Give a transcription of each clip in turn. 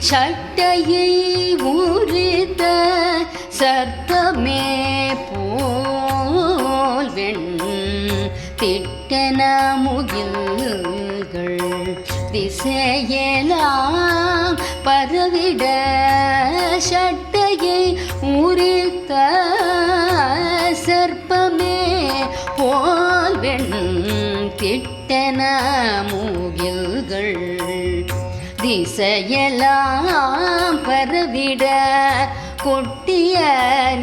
சட்டையை ஊறித்த சர்ப்பமே போல் வெண் திட்டன முகில்கள் திசையெல்லாம் பரவிட சட்டையை உரித்த சர்ப்பமே போல் வெண் திட்டன மூகில்கள் திசையெல்லாம் பரவிட கொட்டிய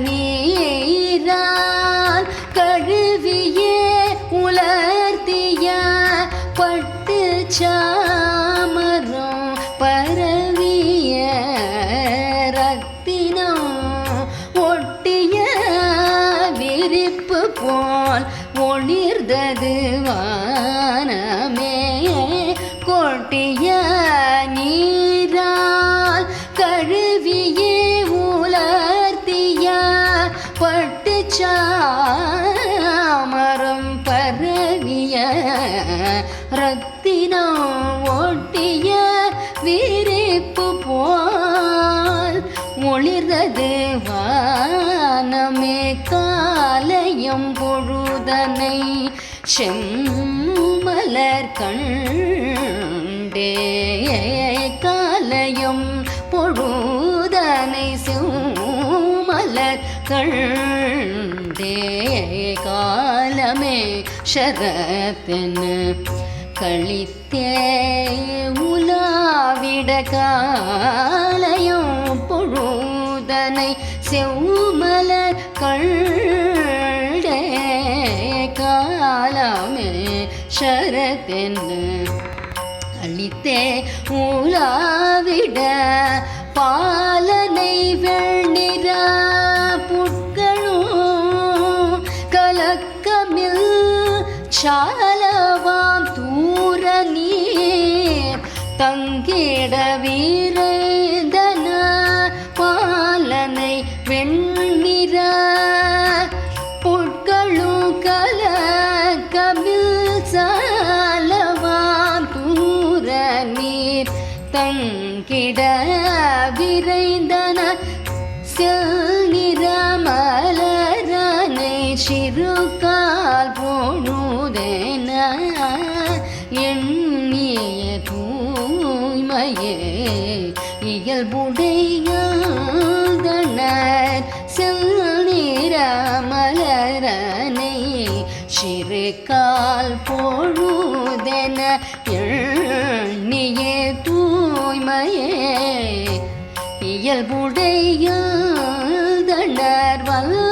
நீரால் கழுவியே உலர்த்திய பட்டு சாமரம் பரவிய ரத்தினம் ஒட்டிய விரிப்பு போல் ஒளிர்ந்தது வானமே கொட்டிய சாமரம் பரவிய ரத்தினம் ஓட்டிய விரிப்பு போல் ஒளிர்ந்தது வானமே காலையும் பொழுதனை செம்மலர் கண்டே. காலையும் பொழுதனை செம்மலர் கண் காலமே சரத்தன கழித்தே உலாவிட காலையும் பொழுதனை செவ்மலர் கண்டே காலமே சரத்தென்ன அளித்தே உலாவிட பாலனை வெண்ணிற தங்கிட வீரந்தன பாலனை வெண்ணிற பொட்களும் கல கபில் சாலவாம் தூர நீர். தங்கிட விரைந்தன செல்நிறமலரனை சிறுகால் போனுதே. தூய்மையே இயல்புடையதனர். சிறு கால் பொழுதென எண்ணியே தூய்மையே. இயல்புடையதனர் வல்ல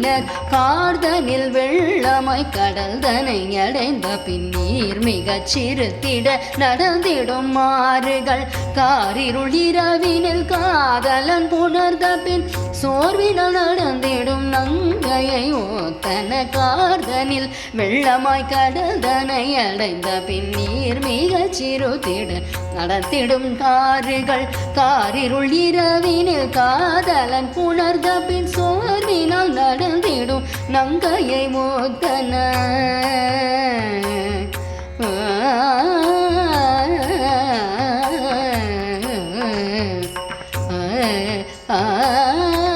ஏகினர் கார்தனில் வெள்ளமாய் கடல்தனை அடைந்த பின்னீர் மிகச் சிறுத்திட நடந்திடும் மாறுகள். காரிருள் இரவினில் காதலன் புணர்ந்த பின் சோர்வினால் நடந்திடும் நங்கையை ஓத்தன கார்தனில் வெள்ளமாய் கடல்தனை அடைந்த பின் நீர் மிகச் சிறுத்திட நடத்திடும் காருகள் காரிருள் இரவினில் காதலன் புணர்ந்த பின் சோர்வினால் நடந்திடும் நங்கையை ஓத்தன ஆ